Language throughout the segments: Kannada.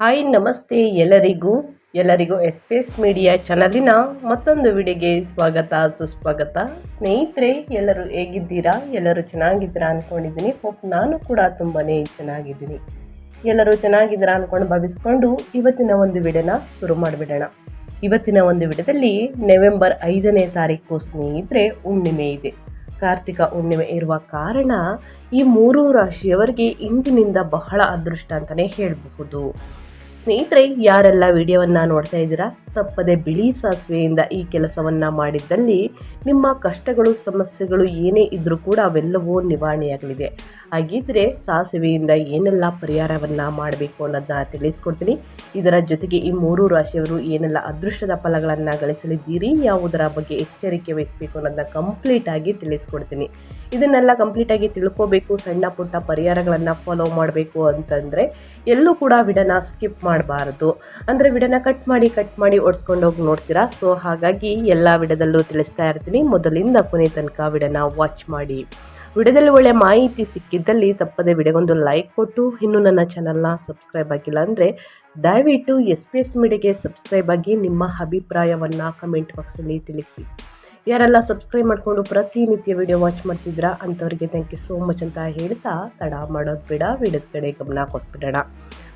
ಹಾಯ್, ನಮಸ್ತೆ ಎಲ್ಲರಿಗೂ. ಎಲ್ಲರಿಗೂ ಎಸ್ಪೇಸ್ ಮೀಡಿಯಾ ಚಾನಲಿನ ಮತ್ತೊಂದು ವಿಡಿಯೋಗೆ ಸ್ವಾಗತ, ಸುಸ್ವಾಗತ. ಸ್ನೇಹಿತರೆ, ಎಲ್ಲರೂ ಹೇಗಿದ್ದೀರಾ? ಎಲ್ಲರೂ ಚೆನ್ನಾಗಿದ್ದೀರಾ ಅಂದ್ಕೊಂಡಿದ್ದೀನಿ ಹೋಪ್ ನಾನು ಕೂಡ ತುಂಬಾ ಚೆನ್ನಾಗಿದ್ದೀನಿ. ಎಲ್ಲರೂ ಚೆನ್ನಾಗಿದ್ದೀರಾ ಅಂದ್ಕೊಂಡು ಭಾವಿಸ್ಕೊಂಡು ಇವತ್ತಿನ ಒಂದು ವಿಡಿಯೋನ ಶುರು ಮಾಡಿಬಿಡೋಣ. ಇವತ್ತಿನ ಒಂದು ವಿಡಿಯೋದಲ್ಲಿ ನವೆಂಬರ್ ಐದನೇ ತಾರೀಕು ಸ್ನೇಹಿತರೆ, ಹುಣ್ಣಿಮೆ ಇದೆ. ಕಾರ್ತಿಕ ಹುಣ್ಣಿಮೆ ಇರುವ ಕಾರಣ ಈ ಮೂರು ರಾಶಿಯವರಿಗೆ ಇಂದಿನಿಂದ ಬಹಳ ಅದೃಷ್ಟ ಅಂತಲೇ ಹೇಳಬಹುದು. ಸ್ನೇಹಿತರೆ, ಯಾರೆಲ್ಲ ವಿಡಿಯೋವನ್ನು ನೋಡ್ತಾ ಇದ್ದೀರಾ? ತಪ್ಪದೆ ಬಿಳಿ ಸಾಸಿವೆಯಿಂದ ಈ ಕೆಲಸವನ್ನು ಮಾಡಿದ್ದಲ್ಲಿ ನಿಮ್ಮ ಕಷ್ಟಗಳು, ಸಮಸ್ಯೆಗಳು ಏನೇ ಇದ್ದರೂ ಕೂಡ ಅವೆಲ್ಲವೂ ನಿವಾರಣೆಯಾಗಲಿದೆ. ಹಾಗಿದ್ದರೆ ಸಾಸಿವೆಯಿಂದ ಏನೆಲ್ಲ ಪರಿಹಾರವನ್ನು ಮಾಡಬೇಕು ಅನ್ನೋದನ್ನ ತಿಳಿಸ್ಕೊಡ್ತೀನಿ. ಇದರ ಜೊತೆಗೆ ಈ ಮೂರು ರಾಶಿಯವರು ಏನೆಲ್ಲ ಅದೃಷ್ಟದ ಫಲಗಳನ್ನು ಗಳಿಸಲಿದ್ದೀರಿ, ಯಾವುದರ ಬಗ್ಗೆ ಎಚ್ಚರಿಕೆ ವಹಿಸಬೇಕು ಅನ್ನೋದನ್ನ ಕಂಪ್ಲೀಟಾಗಿ ತಿಳಿಸ್ಕೊಡ್ತೀನಿ. ಇದನ್ನೆಲ್ಲ ಕಂಪ್ಲೀಟಾಗಿ ತಿಳ್ಕೋಬೇಕು, ಸಣ್ಣ ಪುಟ್ಟ ಪರಿಹಾರಗಳನ್ನು ಫಾಲೋ ಮಾಡಬೇಕು ಅಂತಂದರೆ ಎಲ್ಲೂ ಕೂಡ ವಿಡನ ಸ್ಕಿಪ್ ಮಾಡಬಾರ್ದು. ಅಂದರೆ ವಿಡನ ಕಟ್ ಮಾಡಿ ಕಟ್ ಮಾಡಿ ಹೋಗಿ ನೋಡ್ತೀರಾ? ಸೊ ಹಾಗಾಗಿ ಎಲ್ಲ ವಿಡದಲ್ಲೂ ತಿಳಿಸ್ತಾ ಇರ್ತೀನಿ. ಮೊದಲಿಂದ ಕೊನೆ ತನಕ ವಿಡನ ವಾಚ್ ಮಾಡಿ. ವಿಡಿಯೋದಲ್ಲಿ ಒಳ್ಳೆ ಮಾಹಿತಿ ಸಿಕ್ಕಿದ್ದಲ್ಲಿ ತಪ್ಪದೆ ವಿಡಿಯೋಗೊಂದು ಲೈಕ್ ಕೊಟ್ಟು, ಇನ್ನೂ ನನ್ನ ಚಾನಲ್ನ ಸಬ್ಸ್ಕ್ರೈಬ್ ಆಗಿಲ್ಲ ಅಂದರೆ ದಯವಿಟ್ಟು ಎಸ್ ಪಿ ಎಸ್ ಮೀಡಿಯಾಗೆ ಸಬ್ಸ್ಕ್ರೈಬ್ ಆಗಿ ನಿಮ್ಮ ಅಭಿಪ್ರಾಯವನ್ನು ಕಮೆಂಟ್ ಬಾಕ್ಸಲ್ಲಿ ತಿಳಿಸಿ. ಯಾರೆಲ್ಲ ಸಬ್ಸ್ಕ್ರೈಬ್ ಮಾಡಿಕೊಂಡು ಪ್ರತಿನಿತ್ಯ ವಿಡಿಯೋ ವಾಚ್ ಮಾಡ್ತಿದ್ರ ಅಂಥವ್ರಿಗೆ ಥ್ಯಾಂಕ್ ಯು ಸೋ ಮಚ್ ಅಂತ ಹೇಳ್ತಾ ತಡ ಮಾಡೋದು ಬೇಡ, ವಿಡಿಯೋದ ಕಡೆ ಗಮನ ಕೊಟ್ಬಿಡೋಣ.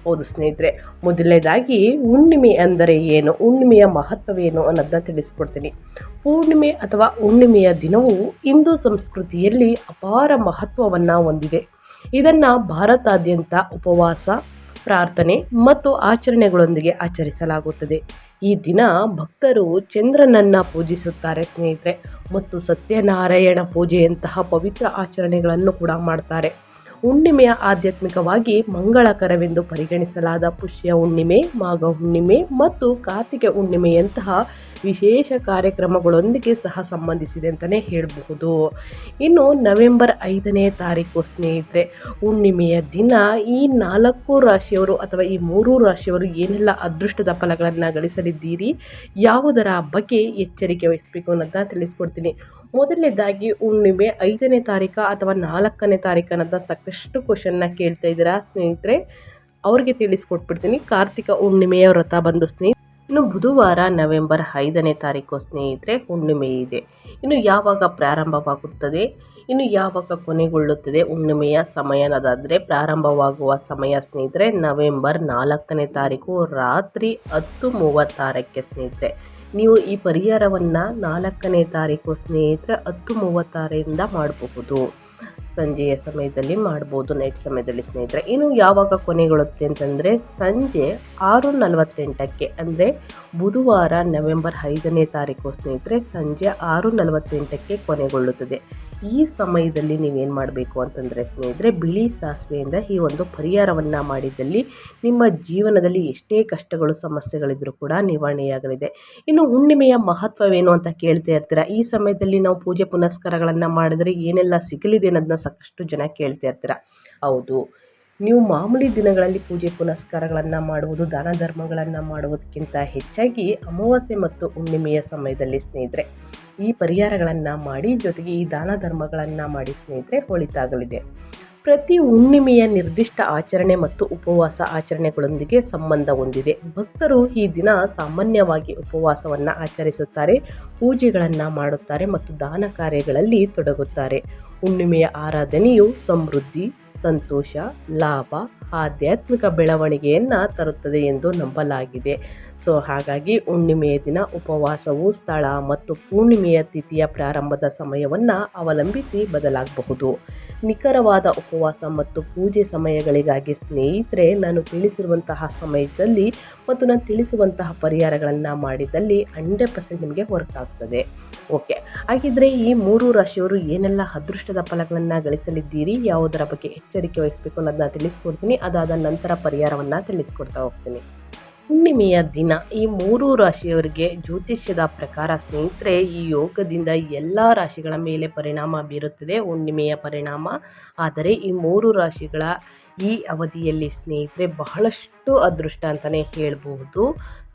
ಹೌದು ಸ್ನೇಹಿತರೆ, ಮೊದಲನೇದಾಗಿ ಹುಣ್ಣಿಮೆ ಅಂದರೆ ಏನು, ಹುಣ್ಣಿಮೆಯ ಮಹತ್ವವೇನು ಅನ್ನೋದನ್ನ ತಿಳಿಸ್ಕೊಡ್ತೀನಿ. ಪೂರ್ಣಿಮೆ ಅಥವಾ ಹುಣ್ಣಿಮೆಯ ದಿನವು ಹಿಂದೂ ಸಂಸ್ಕೃತಿಯಲ್ಲಿ ಅಪಾರ ಮಹತ್ವವನ್ನು ಹೊಂದಿದೆ. ಇದನ್ನು ಭಾರತಾದ್ಯಂತ ಉಪವಾಸ, ಪ್ರಾರ್ಥನೆ ಮತ್ತು ಆಚರಣೆಗಳೊಂದಿಗೆ ಆಚರಿಸಲಾಗುತ್ತದೆ. ಈ ದಿನ ಭಕ್ತರು ಚಂದ್ರನನ್ನು ಪೂಜಿಸುತ್ತಾರೆ ಸ್ನೇಹಿತರೆ. ಮತ್ತು ಸತ್ಯನಾರಾಯಣ ಪೂಜೆಯಂತಹ ಪವಿತ್ರ ಆಚರಣೆಗಳನ್ನು ಕೂಡ ಮಾಡ್ತಾರೆ. ಹುಣ್ಣಿಮೆಯ ಆಧ್ಯಾತ್ಮಿಕವಾಗಿ ಮಂಗಳಕರವೆಂದು ಪರಿಗಣಿಸಲಾದ ಪುಷ್ಯ ಹುಣ್ಣಿಮೆ, ಮಾಘ ಹುಣ್ಣಿಮೆ ಮತ್ತು ಕಾರ್ತಿಕ ಹುಣ್ಣಿಮೆಯಂತಹ ವಿಶೇಷ ಕಾರ್ಯಕ್ರಮಗಳೊಂದಿಗೆ ಸಹ ಸಂಬಂಧಿಸಿದೆ ಅಂತಲೇ ಹೇಳಬಹುದು. ಇನ್ನು ನವೆಂಬರ್ ಐದನೇ ತಾರೀಕು ಸ್ನೇಹಿತರೆ, ಹುಣ್ಣಿಮೆಯ ದಿನ ಈ ನಾಲ್ಕು ರಾಶಿಯವರು ಅಥವಾ ಈ ಮೂರು ರಾಶಿಯವರು ಏನೆಲ್ಲ ಅದೃಷ್ಟದ ಫಲಗಳನ್ನು ಗಳಿಸಲಿದ್ದೀರಿ, ಯಾವುದರ ಬಗ್ಗೆ ಎಚ್ಚರಿಕೆ ವಹಿಸಬೇಕು ಅನ್ನೋದನ್ನ ತಿಳಿಸ್ಕೊಡ್ತೀನಿ. ಮೊದಲನೇದಾಗಿ ಹುಣ್ಣಿಮೆ ಐದನೇ ತಾರೀಕು ಅಥವಾ ನಾಲ್ಕನೇ ತಾರೀಕು ಅನ್ನೋದನ್ನ ಸಾಕಷ್ಟು ಕ್ವಶನ್ನ ಕೇಳ್ತಾ ಇದ್ದೀರಾ ಸ್ನೇಹಿತರೆ? ಅವ್ರಿಗೆ ತಿಳಿಸ್ಕೊಟ್ಬಿಡ್ತೀನಿ. ಕಾರ್ತಿಕ ಹುಣ್ಣಿಮೆಯ ವ್ರತ ಬಂದು ಸ್ನೇಹಿತರೆ ಇನ್ನು ಬುಧವಾರ ನವೆಂಬರ್ ಐದನೇ ತಾರೀಕು ಸ್ನೇಹಿತರೆ ಹುಣ್ಣಿಮೆ ಇದೆ. ಇನ್ನು ಯಾವಾಗ ಪ್ರಾರಂಭವಾಗುತ್ತದೆ? ಇನ್ನು ಯಾವಾಗ ಕೊನೆಗೊಳ್ಳುತ್ತದೆ ಹುಣ್ಣಿಮೆಯ ಸಮಯ ಪ್ರಾರಂಭವಾಗುವ ಸಮಯ ಸ್ನೇಹಿತರೆ ನವೆಂಬರ್ ನಾಲ್ಕನೇ ತಾರೀಕು ರಾತ್ರಿ ಹತ್ತು ಮೂವತ್ತಾರಕ್ಕೆ ಸ್ನೇಹಿತರೆ. ನೀವು ಈ ಪರಿಹಾರವನ್ನು ನಾಲ್ಕನೇ ತಾರೀಕು ಸ್ನೇಹಿತರೆ ಹತ್ತು ಮೂವತ್ತಾರರಿಂದ ಮಾಡಬಹುದು. ಸಂಜೆಯ ಸಮಯದಲ್ಲಿ ಮಾಡ್ಬೋದು ನೈಟ್ ಸಮಯದಲ್ಲಿ ಸ್ನೇಹಿತರೆ. ಇನ್ನು ಯಾವಾಗ ಕೊನೆಗೊಳ್ಳುತ್ತೆ ಅಂತಂದರೆ ಸಂಜೆ ಆರು ನಲವತ್ತೆಂಟಕ್ಕೆ, ಅಂದರೆ ಬುಧವಾರ ನವೆಂಬರ್ ಐದನೇ ತಾರೀಕು ಸ್ನೇಹಿತರೆ, ಸಂಜೆ ಆರು ನಲವತ್ತೆಂಟಕ್ಕೆ ಕೊನೆಗೊಳ್ಳುತ್ತದೆ. ಈ ಸಮಯದಲ್ಲಿ ನೀವೇನು ಮಾಡಬೇಕು ಅಂತಂದರೆ ಸ್ನೇಹಿತರೆ, ಬಿಳಿ ಸಾಸಿವೆಯಿಂದ ಈ ಒಂದು ಪರಿಹಾರವನ್ನು ಮಾಡಿದಲ್ಲಿ ನಿಮ್ಮ ಜೀವನದಲ್ಲಿ ಎಷ್ಟೇ ಕಷ್ಟಗಳು, ಸಮಸ್ಯೆಗಳಿದ್ರೂ ಕೂಡ ನಿವಾರಣೆಯಾಗಲಿದೆ. ಇನ್ನು ಹುಣ್ಣಿಮೆಯ ಮಹತ್ವವೇನು ಅಂತ ಕೇಳ್ತಾ ಇರ್ತೀರ? ಈ ಸಮಯದಲ್ಲಿ ನಾವು ಪೂಜೆ ಪುನಸ್ಕಾರಗಳನ್ನು ಮಾಡಿದರೆ ಏನೆಲ್ಲ ಸಿಗಲಿದೆ ಅನ್ನೋದನ್ನ ಸಾಕಷ್ಟು ಜನ ಕೇಳ್ತಾ ಇರ್ತೀರ? ಹೌದು. ನೀವು ಮಾಮೂಲಿ ದಿನಗಳಲ್ಲಿ ಪೂಜೆ ಪುನಸ್ಕಾರಗಳನ್ನು ಮಾಡುವುದು, ದಾನ ಧರ್ಮಗಳನ್ನು ಮಾಡುವುದಕ್ಕಿಂತ ಹೆಚ್ಚಾಗಿ ಅಮಾವಾಸ್ಯೆ ಮತ್ತು ಹುಣ್ಣಿಮೆಯ ಸಮಯದಲ್ಲಿ ಸ್ನೇಹಿತರೆ, ಈ ಪರಿಹಾರಗಳನ್ನು ಮಾಡಿ ಜೊತೆಗೆ ಈ ದಾನ ಧರ್ಮಗಳನ್ನು ಮಾಡಿ ಸ್ನೇಹಿತರೆ ಒಳಿತಾಗಲಿದೆ ಪ್ರತಿ ಹುಣ್ಣಿಮೆಯ ನಿರ್ದಿಷ್ಟ ಆಚರಣೆ ಮತ್ತು ಉಪವಾಸ ಆಚರಣೆಗಳೊಂದಿಗೆ ಸಂಬಂಧ ಹೊಂದಿದೆ. ಭಕ್ತರು ಈ ದಿನ ಸಾಮಾನ್ಯವಾಗಿ ಉಪವಾಸವನ್ನು ಆಚರಿಸುತ್ತಾರೆ, ಪೂಜೆಗಳನ್ನು ಮಾಡುತ್ತಾರೆ ಮತ್ತು ದಾನ ಕಾರ್ಯಗಳಲ್ಲಿ ತೊಡಗುತ್ತಾರೆ. ಹುಣ್ಣಿಮೆಯ ಆರಾಧನೆಯು ಸಮೃದ್ಧಿ ಸಂತೋಷ, ಲಾಭ ಆಧ್ಯಾತ್ಮಿಕ ಬೆಳವಣಿಗೆಯನ್ನು ತರುತ್ತದೆ ಎಂದು ನಂಬಲಾಗಿದೆ. ಸೊ, ಹಾಗಾಗಿ ಹುಣ್ಣಿಮೆಯ ದಿನ ಉಪವಾಸವು ಸ್ಥಳ ಮತ್ತು ಪೂರ್ಣಿಮೆಯ ತಿಥಿಯ ಪ್ರಾರಂಭದ ಸಮಯವನ್ನು ಅವಲಂಬಿಸಿ ಬದಲಾಗಬಹುದು. ನಿಖರವಾದ ಉಪವಾಸ ಮತ್ತು ಪೂಜೆ ಸಮಯಗಳಿಗಾಗಿ ಸ್ನೇಹಿತರೆ, ನಾನು ತಿಳಿಸಿರುವಂತಹ ಸಮಯದಲ್ಲಿ ಮತ್ತು ನಾನು ತಿಳಿಸುವಂತಹ ಪರಿಹಾರಗಳನ್ನು ಮಾಡಿದಲ್ಲಿ ಹಂಡ್ರೆಡ್ ಪರ್ಸೆಂಟ್ ನಿಮಗೆ ವರ್ಕ್ ಆಗ್ತದೆ. ಓಕೆ, ಹಾಗಿದ್ರೆ ಈ ಮೂರು ರಾಶಿಯವರು ಏನೆಲ್ಲ ಅದೃಷ್ಟದ ಫಲಗಳನ್ನು ಗಳಿಸಲಿದ್ದೀರಿ, ಯಾವುದರ ಬಗ್ಗೆ ಎಚ್ಚರಿಕೆ ವಹಿಸಬೇಕು ಅನ್ನೋದನ್ನ ತಿಳಿಸ್ಕೊಡ್ತೀನಿ. ಅದಾದ ನಂತರ ಪರಿಹಾರವನ್ನು ತಿಳಿಸ್ಕೊಡ್ತಾ ಹೋಗ್ತೀನಿ. ಹುಣ್ಣಿಮೆಯ ದಿನ ಈ ಮೂರು ರಾಶಿಯವರಿಗೆ ಜ್ಯೋತಿಷ್ಯದ ಪ್ರಕಾರ ಸ್ನೇಹಿತರೆ, ಈ ಯೋಗದಿಂದ ಎಲ್ಲ ರಾಶಿಗಳ ಮೇಲೆ ಪರಿಣಾಮ ಬೀರುತ್ತದೆ, ಹುಣ್ಣಿಮೆಯ ಪರಿಣಾಮ. ಆದರೆ ಈ ಮೂರು ರಾಶಿಗಳ ಈ ಅವಧಿಯಲ್ಲಿ ಸ್ನೇಹಿತರೆ, ಬಹಳಷ್ಟು ಅಷ್ಟು ಅದೃಷ್ಟ ಅಂತಲೇ ಹೇಳಬಹುದು.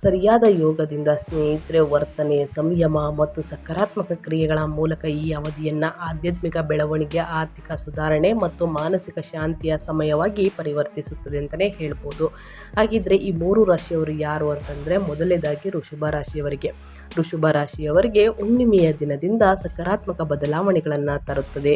ಸರಿಯಾದ ಯೋಗದಿಂದ ಸ್ನೇಹಿತರೆ, ವರ್ತನೆ, ಸಂಯಮ ಮತ್ತು ಸಕಾರಾತ್ಮಕ ಕ್ರಿಯೆಗಳ ಮೂಲಕ ಈ ಅವಧಿಯನ್ನು ಆಧ್ಯಾತ್ಮಿಕ ಬೆಳವಣಿಗೆ, ಆರ್ಥಿಕ ಸುಧಾರಣೆ ಮತ್ತು ಮಾನಸಿಕ ಶಾಂತಿಯ ಸಮಯವಾಗಿ ಪರಿವರ್ತಿಸುತ್ತದೆ ಅಂತಲೇ ಹೇಳ್ಬೋದು ಹಾಗಿದ್ರೆ ಈ ಮೂರು ರಾಶಿಯವರು ಯಾರು ಅಂತಂದರೆ ಮೊದಲನೇದಾಗಿ ಋಷಭ ರಾಶಿಯವರಿಗೆ. ಋಷಭ ರಾಶಿಯವರಿಗೆ ಹುಣ್ಣಿಮೆಯ ದಿನದಿಂದ ಸಕಾರಾತ್ಮಕ ಬದಲಾವಣೆಗಳನ್ನು ತರುತ್ತದೆ.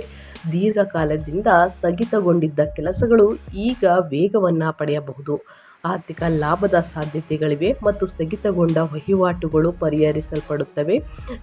ದೀರ್ಘಕಾಲದಿಂದ ಸ್ಥಗಿತಗೊಂಡಿದ್ದ ಕೆಲಸಗಳು ಈಗ ವೇಗವನ್ನು ಪಡೆಯಬಹುದು. ಆರ್ಥಿಕ ಲಾಭದ ಸಾಧ್ಯತೆಗಳಿವೆ ಮತ್ತು ಸ್ಥಗಿತಗೊಂಡ ವಹಿವಾಟುಗಳು ಪರಿಹರಿಸಲ್ಪಡುತ್ತವೆ.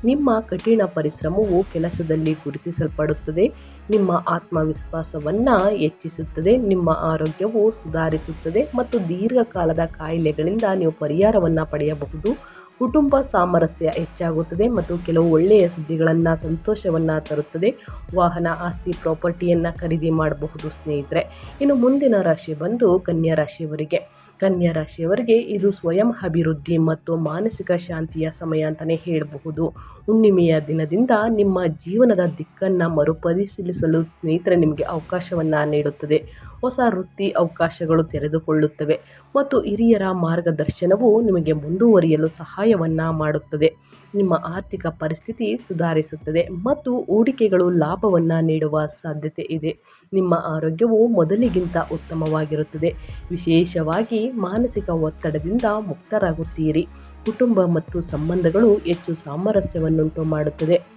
ನಿಮ್ಮ ಕಠಿಣ ಪರಿಶ್ರಮವು ಕೆಲಸದಲ್ಲಿ ಗುರುತಿಸಲ್ಪಡುತ್ತದೆ. ನಿಮ್ಮ ಆತ್ಮವಿಶ್ವಾಸವನ್ನು ಹೆಚ್ಚಿಸುತ್ತದೆ. ನಿಮ್ಮ ಆರೋಗ್ಯವು ಸುಧಾರಿಸುತ್ತದೆ ಮತ್ತು ದೀರ್ಘಕಾಲದ ಕಾಯಿಲೆಗಳಿಂದ ನೀವು ಪರಿಹಾರವನ್ನು ಪಡೆಯಬಹುದು. ಕುಟುಂಬ ಸಾಮರಸ್ಯ ಹೆಚ್ಚಾಗುತ್ತದೆ ಮತ್ತು ಕೆಲವು ಒಳ್ಳೆಯ ಸುದ್ದಿಗಳನ್ನು ಸಂತೋಷವನ್ನು ತರುತ್ತದೆ. ವಾಹನ ಆಸ್ತಿ ಪ್ರಾಪರ್ಟಿಯನ್ನು ಖರೀದಿ ಮಾಡಬಹುದು ಸ್ನೇಹಿತರೆ. ಇನ್ನು ಮುಂದಿನ ರಾಶಿ ಬಂದು ಕನ್ಯಾ ರಾಶಿಯವರಿಗೆ. ಕನ್ಯಾ ರಾಶಿಯವರಿಗೆ ಇದು ಸ್ವಯಂ ಅಭಿವೃದ್ಧಿ ಮತ್ತು ಮಾನಸಿಕ ಶಾಂತಿಯ ಸಮಯ ಅಂತಲೇ ಹೇಳಬಹುದು. ಹುಣ್ಣಿಮೆಯ ದಿನದಿಂದ ನಿಮ್ಮ ಜೀವನದ ದಿಕ್ಕನ್ನು ಮರುಪರಿಶೀಲಿಸಲು ಸ್ನೇಹಿತರೆ ನಿಮಗೆ ಅವಕಾಶವನ್ನು ನೀಡುತ್ತದೆ. ಹೊಸ ವೃತ್ತಿ ಅವಕಾಶಗಳು ತೆರೆದುಕೊಳ್ಳುತ್ತವೆ ಮತ್ತು ಹಿರಿಯರ ಮಾರ್ಗದರ್ಶನವು ನಿಮಗೆ ಮುಂದುವರಿಯಲು ಸಹಾಯವನ್ನು ಮಾಡುತ್ತದೆ. ನಿಮ್ಮ ಆರ್ಥಿಕ ಪರಿಸ್ಥಿತಿ ಸುಧಾರಿಸುತ್ತದೆ ಮತ್ತು ಹೂಡಿಕೆಗಳು ಲಾಭವನ್ನು ನೀಡುವ ಸಾಧ್ಯತೆ ಇದೆ. ನಿಮ್ಮ ಆರೋಗ್ಯವು ಮೊದಲಿಗಿಂತ ಉತ್ತಮವಾಗಿರುತ್ತದೆ. ವಿಶೇಷವಾಗಿ ಮಾನಸಿಕ ಒತ್ತಡದಿಂದ ಮುಕ್ತರಾಗುತ್ತೀರಿ. ಕುಟುಂಬ ಮತ್ತು ಸಂಬಂಧಗಳು ಹೆಚ್ಚು ಸಾಮರಸ್ಯವನ್ನುಂಟು ಮಾಡುತ್ತದೆ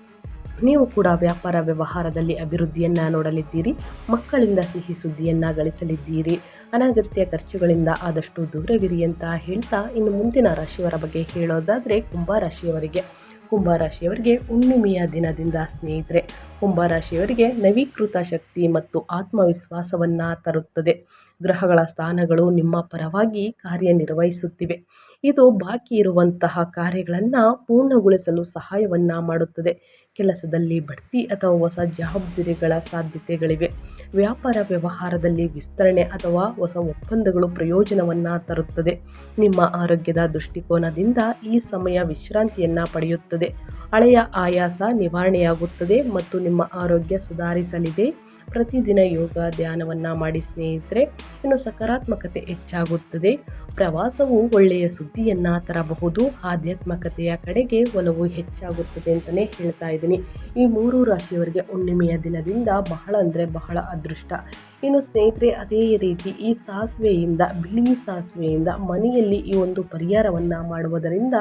ನೀವು ಕೂಡ ವ್ಯಾಪಾರ ವ್ಯವಹಾರದಲ್ಲಿ ಅಭಿವೃದ್ಧಿಯನ್ನು ನೋಡಲಿದ್ದೀರಿ, ಮಕ್ಕಳಿಂದ ಸಿಹಿ ಸುದ್ದಿಯನ್ನು ಗಳಿಸಲಿದ್ದೀರಿ, ಅನಗತ್ಯ ಖರ್ಚುಗಳಿಂದ ಆದಷ್ಟು ದೂರವಿರಿ ಅಂತ ಹೇಳ್ತಾ ಇನ್ನು ಮುಂದಿನ ರಾಶಿಯವರ ಬಗ್ಗೆ ಹೇಳೋದಾದರೆ ಕುಂಭ ರಾಶಿಯವರಿಗೆ. ಕುಂಭ ರಾಶಿಯವರಿಗೆ ಹುಣ್ಣಿಮೆಯ ದಿನದಿಂದ ಸ್ನೇಹಿತರೆ ಕುಂಭರಾಶಿಯವರಿಗೆ ನವೀಕೃತ ಶಕ್ತಿ ಮತ್ತು ಆತ್ಮವಿಶ್ವಾಸವನ್ನು ತರುತ್ತದೆ. ಗ್ರಹಗಳ ಸ್ಥಾನಗಳು ನಿಮ್ಮ ಪರವಾಗಿ ಕಾರ್ಯನಿರ್ವಹಿಸುತ್ತಿವೆ. ಇದು ಬಾಕಿ ಇರುವಂತಹ ಕಾರ್ಯಗಳನ್ನು ಪೂರ್ಣಗೊಳಿಸಲು ಸಹಾಯವನ್ನು ಮಾಡುತ್ತದೆ. ಕೆಲಸದಲ್ಲಿ ಬಡ್ತಿ ಅಥವಾ ಹೊಸ ಜವಾಬ್ದಾರಿಗಳ ಸಾಧ್ಯತೆಗಳಿವೆ. ವ್ಯಾಪಾರ ವ್ಯವಹಾರದಲ್ಲಿ ವಿಸ್ತರಣೆ ಅಥವಾ ಹೊಸ ಒಪ್ಪಂದಗಳು ಪ್ರಯೋಜನವನ್ನು ತರುತ್ತದೆ. ನಿಮ್ಮ ಆರೋಗ್ಯದ ದೃಷ್ಟಿಕೋನದಿಂದ ಈ ಸಮಯ ವಿಶ್ರಾಂತಿಯನ್ನು ಪಡೆಯುತ್ತದೆ. ಹಳೆಯ ಆಯಾಸ ನಿವಾರಣೆಯಾಗುತ್ತದೆ ಮತ್ತು ನಿಮ್ಮ ಆರೋಗ್ಯ ಸುಧಾರಿಸಲಿದೆ. ಪ್ರತಿದಿನ ಯೋಗ ಧ್ಯಾನವನ್ನು ಮಾಡಿ ಸ್ನೇಹಿತರೆ, ಇನ್ನು ಸಕಾರಾತ್ಮಕತೆ ಹೆಚ್ಚಾಗುತ್ತದೆ. ಪ್ರವಾಸವು ಒಳ್ಳೆಯ ಸುದ್ದಿಯನ್ನು ತರಬಹುದು. ಆಧ್ಯಾತ್ಮಕತೆಯ ಕಡೆಗೆ ಒಲವು ಹೆಚ್ಚಾಗುತ್ತದೆ ಅಂತಲೇ ಹೇಳ್ತಾ ಇದ್ದೀನಿ. ಈ ಮೂರು ರಾಶಿಯವರಿಗೆ ಹುಣ್ಣಿಮೆಯ ದಿನದಿಂದ ಬಹಳ ಅಂದರೆ ಬಹಳ ಅದೃಷ್ಟ. ಇನ್ನು ಸ್ನೇಹಿತರೆ, ಅದೇ ರೀತಿ ಈ ಸಾಸಿವೆಯಿಂದ, ಬಿಳಿ ಸಾಸಿವೆಯಿಂದ ಮನೆಯಲ್ಲಿ ಈ ಒಂದು ಪರಿಹಾರವನ್ನು ಮಾಡುವುದರಿಂದ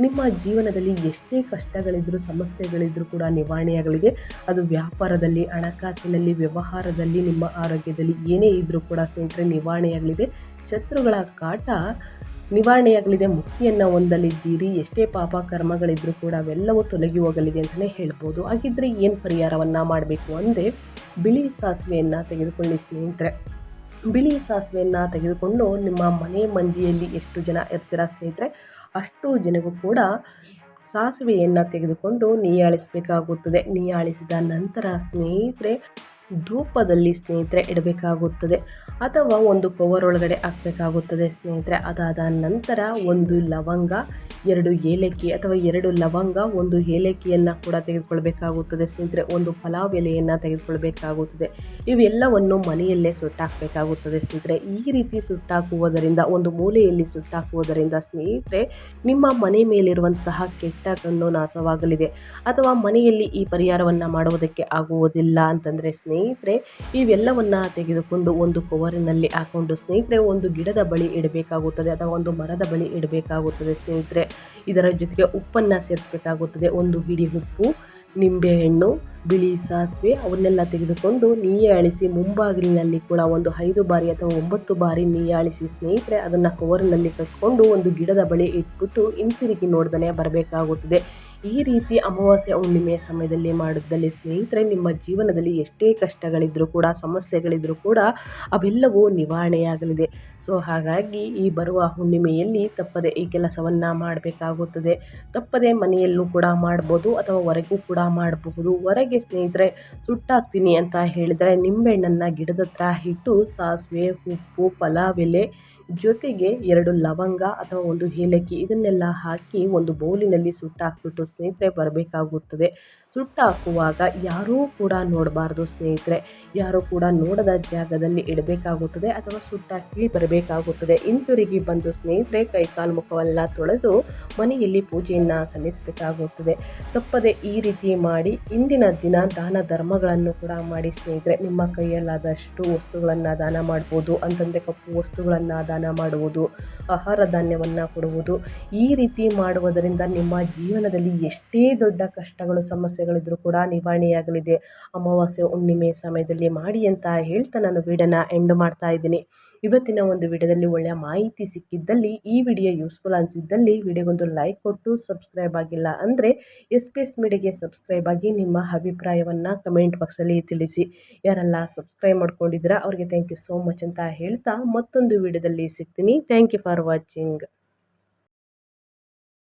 ನಿಮ್ಮ ಜೀವನದಲ್ಲಿ ಎಷ್ಟೇ ಕಷ್ಟಗಳಿದ್ದರೂ ಸಮಸ್ಯೆಗಳಿದ್ದರೂ ಕೂಡ ನಿವಾರಣೆಯಾಗಲಿದೆ. ಅದು ವ್ಯಾಪಾರದಲ್ಲಿ, ಹಣಕಾಸಿನಲ್ಲಿ, ವ್ಯವಹಾರದಲ್ಲಿ, ನಿಮ್ಮ ಆರೋಗ್ಯದಲ್ಲಿ ಏನೇ ಇದ್ದರೂ ಕೂಡ ಸ್ನೇಹಿತರೆ ನಿವಾರಣೆಯಾಗಲಿದೆ. ಶತ್ರುಗಳ ಕಾಟ ನಿವಾರಣೆಯಾಗಲಿದೆ. ಮುಕ್ತಿಯನ್ನು ಹೊಂದಲಿದ್ದೀರಿ. ಎಷ್ಟೇ ಪಾಪ ಕರ್ಮಗಳಿದ್ದರೂ ಕೂಡ ಅವೆಲ್ಲವೂ ತೊಲಗಿ ಹೋಗಲಿದೆ ಅಂತಲೇ ಹೇಳ್ಬೋದು. ಹಾಗಿದ್ದರೆ ಏನು ಪರಿಹಾರವನ್ನು ಮಾಡಬೇಕು ಅಂದರೆ ಬಿಳಿ ಸಾಸಿವೆಯನ್ನು ತೆಗೆದುಕೊಳ್ಳಿ ಸ್ನೇಹಿತರೆ. ಬಿಳಿ ಸಾಸಿವೆಯನ್ನು ತೆಗೆದುಕೊಂಡು ನಿಮ್ಮ ಮನೆ ಮಂದಿಯಲ್ಲಿ ಎಷ್ಟು ಜನ ಇರ್ತೀರ ಸ್ನೇಹಿತರೆ? ಅಷ್ಟು ಜನಗೂ ಕೂಡ ಸಾಸಿವೆಯನ್ನು ತೆಗೆದುಕೊಂಡು ನೀಯಾಳಿಸಬೇಕಾಗುತ್ತದೆ ನೀಯಾಳಿಸಿದ ನಂತರ ಸ್ನೇಹಿತರೆ ಧೂಪದಲ್ಲಿ ಸ್ನೇಹಿತರೆ ಇಡಬೇಕಾಗುತ್ತದೆ ಅಥವಾ ಒಂದು ಕವರ್ ಒಳಗಡೆ ಹಾಕಬೇಕಾಗುತ್ತದೆ ಸ್ನೇಹಿತರೆ. ಅದಾದ ನಂತರ ಒಂದು ಲವಂಗ, ಎರಡು ಏಲಕ್ಕಿ ಅಥವಾ ಎರಡು ಲವಂಗ, ಒಂದು ಏಲಕ್ಕಿಯನ್ನು ಕೂಡ ತೆಗೆದುಕೊಳ್ಬೇಕಾಗುತ್ತದೆ ಸ್ನೇಹಿತರೆ. ಒಂದು ಪಲಾವ್ ಎಲೆಯನ್ನು ತೆಗೆದುಕೊಳ್ಬೇಕಾಗುತ್ತದೆ. ಇವೆಲ್ಲವನ್ನು ಮನೆಯಲ್ಲೇ ಸುಟ್ಟಾಕಬೇಕಾಗುತ್ತದೆ ಸ್ನೇಹಿತರೆ. ಈ ರೀತಿ ಸುಟ್ಟಾಕುವುದರಿಂದ, ಒಂದು ಮೂಲೆಯಲ್ಲಿ ಸುಟ್ಟಾಕುವುದರಿಂದ ಸ್ನೇಹಿತರೆ, ನಿಮ್ಮ ಮನೆ ಮೇಲಿರುವಂತಹ ಕೆಟ್ಟ ಕಣ್ಣು ನಾಶವಾಗಲಿದೆ. ಅಥವಾ ಮನೆಯಲ್ಲಿ ಈ ಪರಿಹಾರವನ್ನು ಮಾಡುವುದಕ್ಕೆ ಆಗುವುದಿಲ್ಲ ಅಂತಂದರೆ ಸ್ನೇಹಿತರೆ ಇವೆಲ್ಲವನ್ನು ತೆಗೆದುಕೊಂಡು ಒಂದು ಕವರಿನಲ್ಲಿ ಹಾಕೊಂಡು ಸ್ನೇಹಿತರೆ, ಒಂದು ಗಿಡದ ಬಳಿ ಇಡಬೇಕಾಗುತ್ತದೆ ಅಥವಾ ಒಂದು ಮರದ ಬಳಿ ಇಡಬೇಕಾಗುತ್ತದೆ ಸ್ನೇಹಿತರೆ. ಇದರ ಜೊತೆಗೆ ಉಪ್ಪನ್ನು ಸೇರಿಸಬೇಕಾಗುತ್ತದೆ. ಒಂದು ಹಿಡಿ ಉಪ್ಪು ನಿಂಬೆಹಣ್ಣು ಬಿಳಿ ಸಾಸಿವೆ ಅವನ್ನೆಲ್ಲ ತೆಗೆದುಕೊಂಡು ನೀಯಾಳಿಸಿ ಮುಂಬಾಗಿಲಿನಲ್ಲಿ ಕೂಡ ಒಂದು ಐದು ಬಾರಿ ಅಥವಾ ಒಂಬತ್ತು ಬಾರಿ ನೀಯಾಳಿಸಿ ಸ್ನೇಹಿತರೆ, ಅದನ್ನು ಕವರಿನಲ್ಲಿ ಕಟ್ಕೊಂಡು ಒಂದು ಗಿಡದ ಬಳಿ ಇಟ್ಬಿಟ್ಟು ಹಿಂತಿರುಗಿ ನೋಡ್ದೇ ಬರಬೇಕಾಗುತ್ತದೆ. ಈ ರೀತಿ ಅಮಾವಾಸ್ಯೆ ಹುಣ್ಣಿಮೆಯ ಸಮಯದಲ್ಲಿ ಮಾಡಿದ್ದಲ್ಲಿ ಸ್ನೇಹಿತರೆ, ನಿಮ್ಮ ಜೀವನದಲ್ಲಿ ಎಷ್ಟೇ ಕಷ್ಟಗಳಿದ್ದರೂ ಕೂಡ ಸಮಸ್ಯೆಗಳಿದ್ದರೂ ಕೂಡ ಅವೆಲ್ಲವೂ ನಿವಾರಣೆಯಾಗಲಿದೆ. ಸೊ ಹಾಗಾಗಿ ಈ ಬರುವ ಹುಣ್ಣಿಮೆಯಲ್ಲಿ ತಪ್ಪದೆ ಈ ಕೆಲಸವನ್ನು ಮಾಡಬೇಕಾಗುತ್ತದೆ. ತಪ್ಪದೆ ಮನೆಯಲ್ಲೂ ಕೂಡ ಮಾಡ್ಬೋದು ಅಥವಾ ಹೊರಗೂ ಕೂಡ ಮಾಡಬಹುದು. ಹೊರಗೆ ಸ್ನೇಹಿತರೆ, ಸುಟ್ಟಾಗ್ತೀನಿ ಅಂತ ಹೇಳಿದರೆ ನಿಂಬೆಹಣ್ಣನ್ನು ಗಿಡದ ಹತ್ರ ಇಟ್ಟು ಸಾಸಿವೆ, ಉಪ್ಪು, ಪಲಾವ್, ಎಲೆ ಜೊತೆಗೆ ಎರಡು ಲವಂಗ ಅಥವಾ ಒಂದು ಏಲಕ್ಕಿ ಇದನ್ನೆಲ್ಲ ಹಾಕಿ ಒಂದು ಬೌಲಿನಲ್ಲಿ ಸುಟ್ಟಾಕ್ಬಿಟ್ಟು ಸ್ನೇಹಿತರೆ ಬರಬೇಕಾಗುತ್ತದೆ. ಸುಟ್ಟಾಕುವಾಗ ಯಾರೂ ಕೂಡ ನೋಡಬಾರ್ದು ಸ್ನೇಹಿತರೆ. ಯಾರೂ ಕೂಡ ನೋಡದ ಜಾಗದಲ್ಲಿ ಇಡಬೇಕಾಗುತ್ತದೆ ಅಥವಾ ಸುಟ್ಟಾಕಿ ಬರಬೇಕಾಗುತ್ತದೆ. ಹಿಂತಿರುಗಿ ಬಂದು ಸ್ನೇಹಿತರೆ ಕೈಕಾಲು ಮುಖವೆಲ್ಲ ತೊಳೆದು ಮನೆಯಲ್ಲಿ ಪೂಜೆಯನ್ನು ಸಲ್ಲಿಸಬೇಕಾಗುತ್ತದೆ. ತಪ್ಪದೆ ಈ ರೀತಿ ಮಾಡಿ ಇಂದಿನ ದಿನ ದಾನ ಧರ್ಮಗಳನ್ನು ಕೂಡ ಮಾಡಿ ಸ್ನೇಹಿತರೆ ನಿಮ್ಮ ಕೈಯಲ್ಲಾದಷ್ಟು ವಸ್ತುಗಳನ್ನು ದಾನ ಮಾಡ್ಬೋದು. ಅಂತಂದರೆ ಕಪ್ಪು ವಸ್ತುಗಳನ್ನು ದಾನ ಮಾಡುವುದು, ಆಹಾರ ಧಾನ್ಯವನ್ನು ಕೊಡುವುದು, ಈ ರೀತಿ ಮಾಡುವುದರಿಂದ ನಿಮ್ಮ ಜೀವನದಲ್ಲಿ ಎಷ್ಟೇ ದೊಡ್ಡ ಕಷ್ಟಗಳು, ಸಮಸ್ಯೆಗಳಿದ್ರೂ ಕೂಡ ನಿವಾರಣೆಯಾಗಲಿದೆ. ಅಮಾವಾಸ್ಯೆ ಹುಣ್ಣಿಮೆ ಸಮಯದಲ್ಲಿ ಮಾಡಿ ಅಂತ ಹೇಳ್ತಾ ನಾನು ವೀಡಿಯೋನ ಎಂಡ್ ಮಾಡ್ತಾ ಇದ್ದೀನಿ. ಇವತ್ತಿನ ಒಂದು ವಿಡಿಯೋದಲ್ಲಿ ಒಳ್ಳೆಯ ಮಾಹಿತಿ ಸಿಕ್ಕಿದ್ದಲ್ಲಿ ಈ ವಿಡಿಯೋ ಯೂಸ್ಫುಲ್ ಅನಿಸಿದ್ದಲ್ಲಿ ವಿಡಿಯೋಗೊಂದು ಲೈಕ್ ಕೊಟ್ಟು ಸಬ್ಸ್ಕ್ರೈಬ್ ಆಗಿಲ್ಲ ಅಂದರೆ ಎಸ್ ಪಿ ಎಸ್ ಮೀಡಿಯಾಗೆ ಸಬ್ಸ್ಕ್ರೈಬ್ ಆಗಿ ನಿಮ್ಮ ಅಭಿಪ್ರಾಯವನ್ನು ಕಮೆಂಟ್ ಬಾಕ್ಸಲ್ಲಿ ತಿಳಿಸಿ. ಯಾರೆಲ್ಲ ಸಬ್ಸ್ಕ್ರೈಬ್ ಮಾಡ್ಕೊಂಡಿದ್ದೀರಾ ಅವರಿಗೆ ಥ್ಯಾಂಕ್ ಯು ಸೋ ಮಚ್ ಅಂತ ಹೇಳ್ತಾ ಮತ್ತೊಂದು ವಿಡಿಯೋದಲ್ಲಿ ಸಿಗ್ತೀನಿ. Thank you for watching